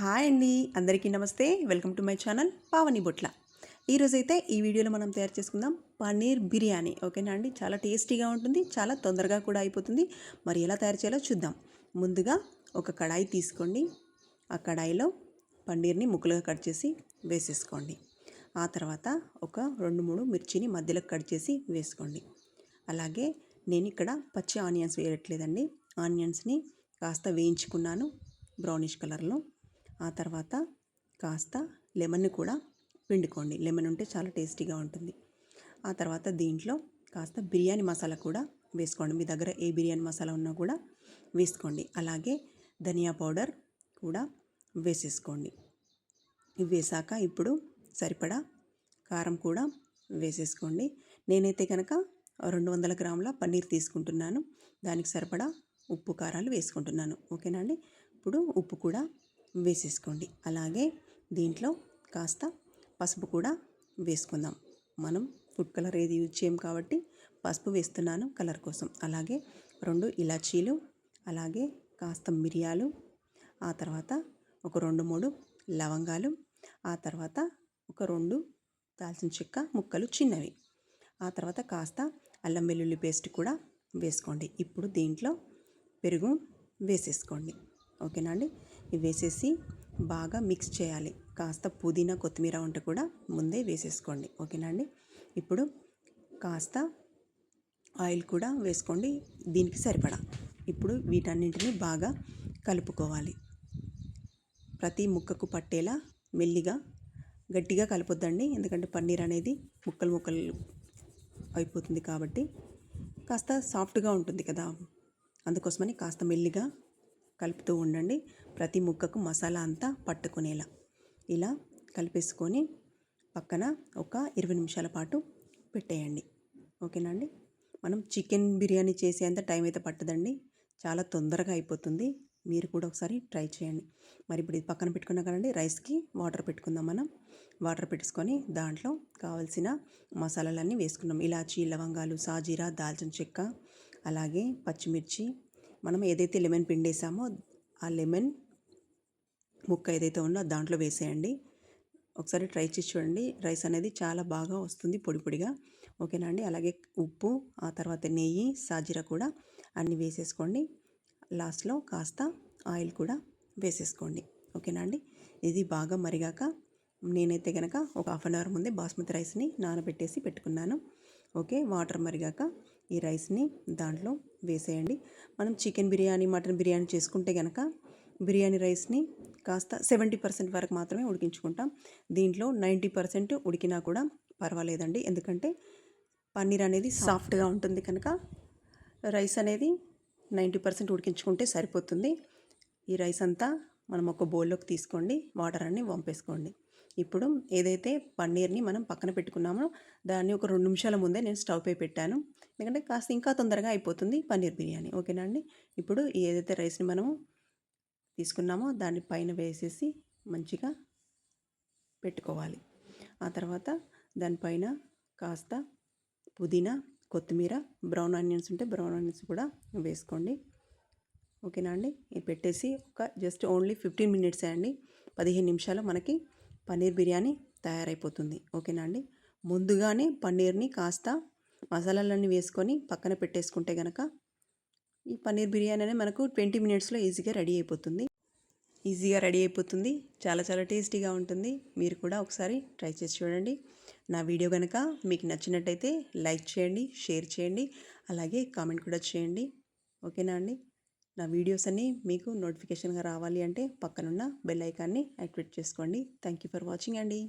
Hi అండి. అందరికీ నమస్తే. Welcome to my channel Pavani Botla. ఈరోజైతే ఈ వీడియోలో మనం తయారు చేసుకుందాం పన్నీర్ బిర్యానీ. ఓకేనా అండి? చాలా టేస్టీగా ఉంటుంది చాలా తొందరగా కూడా అయిపోతుంది. మరి ఎలా తయారు చేయాలో చూద్దాం. ముందుగా ఒక కడాయి తీసుకోండి. ఆ కడాయిలో పన్నీర్ని ముక్కలుగా కట్ చేసి వేసేసుకోండి. ఆ తర్వాత ఒక రెండు మూడు మిర్చిని మధ్యలో కట్ చేసి వేసుకోండి. అలాగే నేను ఇక్కడ పచ్చి ఆనియన్స్ వేయట్లేదండి. ఆనియన్స్ని కాస్త వేయించుకున్నాను బ్రౌనిష్ కలర్లో. ఆ తర్వాత కాస్త లెమన్ని కూడా పిండుకోండి. లెమన్ ఉంటే చాలా టేస్టీగా ఉంటుంది. ఆ తర్వాత దీంట్లో కాస్త బిర్యానీ మసాలా కూడా వేసుకోండి. మీ దగ్గర ఏ బిర్యానీ మసాలా ఉన్నా కూడా వేసుకోండి. అలాగే ధనియా పౌడర్ కూడా వేసేసుకోండి. ఇవి వేసాక ఇప్పుడు సరిపడా కారం కూడా వేసేసుకోండి. నేనైతే కనుక రెండు వందల గ్రాముల పన్నీర్ తీసుకుంటున్నాను. దానికి సరిపడా ఉప్పు కారాలు వేసుకుంటున్నాను. ఓకేనా అండి? ఇప్పుడు ఉప్పు కూడా వేసేసుకోండి. అలాగే దీంట్లో కాస్త పసుపు కూడా వేసుకుందాం. మనం ఫుడ్ కలర్ ఏది యూజ్ చేయం కాబట్టి పసుపు వేస్తున్నాను కలర్ కోసం. అలాగే రెండు ఇలాచీలు అలాగే కాస్త మిరియాలు ఆ తర్వాత ఒక రెండు మూడు లవంగాలు ఆ తర్వాత ఒక రెండు దాల్చిన చెక్క ముక్కలు చిన్నవి. ఆ తర్వాత కాస్త అల్లం వెల్లుల్లి పేస్ట్ కూడా వేసుకోండి. ఇప్పుడు దీంట్లో పెరుగు వేసేసుకోండి. ఓకేనా అండి? ఇవి వేసేసి బాగా మిక్స్ చేయాలి. కాస్త పుదీనా కొత్తిమీర ఉంటే కూడా ముందే వేసేసుకోండి. ఓకేనా అండి? ఇప్పుడు కాస్త ఆయిల్ కూడా వేసుకోండి. దీనికి సరిపడా. ఇప్పుడు వీటన్నింటినీ బాగా కలుపుకోవాలి. ప్రతి ముక్కకు పట్టేలా మెల్లిగా గట్టిగా కలపొద్దండి. ఎందుకంటే పన్నీర్ అనేది ముక్కలు ముక్కలు అయిపోతుంది కాబట్టి కాస్త సాఫ్ట్గా ఉంటుంది కదా. అందుకోసమని కాస్త మెల్లిగా కలుపుతూ ఉండండి. ప్రతి ముక్కకు మసాలా అంతా పట్టుకునేలా. ఇలా కలిపేసుకొని పక్కన ఒక ఇరవై నిమిషాల పాటు పెట్టేయండి. ఓకేనా అండి? మనం చికెన్ బిర్యానీ చేసేంత టైం అయితే పట్టదండి. చాలా తొందరగా అయిపోతుంది. మీరు కూడా ఒకసారి ట్రై చేయండి. మరి ఇప్పుడు ఇది పక్కన పెట్టుకున్నా కదండి రైస్కి వాటర్ పెట్టుకుందాం మనం. వాటర్ పెట్టుకొని దాంట్లో కావలసిన మసాలాలన్నీ వేసుకున్నాం. ఇలాచి లవంగాలు సాజీరా దాల్చిన చెక్క అలాగే పచ్చిమిర్చి మనం ఏదైతే లెమన్ పిండేసామో ఆ లెమన్ ముక్క ఏదైతే ఉందో దాంట్లో వేసేయండి. ఒకసారి ట్రై చేసి చూడండి. రైస్ అనేది చాలా బాగా వస్తుంది పొడి పొడిగా. ఓకేనా అండి? అలాగే ఉప్పు ఆ తర్వాత నెయ్యి సాజీరా కూడా అన్నీ వేసేసుకోండి. లాస్ట్లో కాస్త ఆయిల్ కూడా వేసేసుకోండి. ఓకేనా అండి? ఇది బాగా మరిగాక నేనైతే కనుక ఒక హాఫ్ అన్ అవర్ ముందే బాస్మతి రైస్ని నానబెట్టేసి పెట్టుకున్నాను. ఓకే? వాటర్ మరిగాక ఈ రైస్ని దాంట్లో వేసేయండి. మనం చికెన్ బిర్యానీ మటన్ బిర్యానీ చేసుకుంటే కనుక బిర్యానీ రైస్ని కాస్త సెవెంటీ పర్సెంట్ వరకు మాత్రమే ఉడికించుకుంటాం. దీంట్లో నైంటీ పర్సెంట్ ఉడికినా కూడా పర్వాలేదండి. ఎందుకంటే పన్నీర్ అనేది సాఫ్ట్గా ఉంటుంది కనుక రైస్ అనేది నైంటీ పర్సెంట్ ఉడికించుకుంటే సరిపోతుంది. ఈ రైస్ అంతా మనం ఒక బౌల్లోకి తీసుకోండి. వాటర్ అన్ని వంపేసుకోండి. ఇప్పుడు ఏదైతే పన్నీర్ని మనం పక్కన పెట్టుకున్నామో దాన్ని ఒక రెండు నిమిషాల ముందే నేను స్టవ్ పై పెట్టాను. ఎందుకంటే కాస్త ఇంకా తొందరగా అయిపోతుంది పన్నీర్ బిర్యానీ. ఓకేనా అండి? ఇప్పుడు ఏదైతే రైస్ని మనము తీసుకున్నామో దాన్ని పైన వేసేసి మంచిగా పెట్టుకోవాలి. ఆ తర్వాత దానిపైన కాస్త పుదీనా కొత్తిమీర బ్రౌన్ ఆనియన్స్ ఉంటే బ్రౌన్ ఆనియన్స్ కూడా వేసుకోండి. ఓకేనా అండి? ఇది పెట్టేసి ఒక జస్ట్ ఓన్లీ ఫిఫ్టీన్ మినిట్సే అండి. పదిహేను నిమిషాలు మనకి పన్నీర్ బిర్యానీ తయారైపోతుంది. ఓకేనా అండి? ముందుగానే పన్నీర్ని కాస్త మసాలాలన్నీ వేసుకొని పక్కన పెట్టేసుకుంటే కనుక ఈ పన్నీర్ బిర్యానీ అనేది మనకు ట్వంటీ మినిట్స్లో ఈజీగా రెడీ అయిపోతుంది. ఈజీగా రెడీ అయిపోతుంది. చాలా చాలా టేస్టీగా ఉంటుంది. మీరు కూడా ఒకసారి ట్రై చేసి చూడండి. నా వీడియో కనుక మీకు నచ్చినట్టయితే లైక్ చేయండి షేర్ చేయండి అలాగే కామెంట్ కూడా చేయండి. ఓకేనా అండి? నా వీడియోస్ అన్నీ మీకు నోటిఫికేషన్గా రావాలి అంటే పక్కనున్న బెల్ ఐకాన్ని యాక్టివేట్ చేసుకోండి. థ్యాంక్ యూ ఫర్ వాచింగ్ అండి.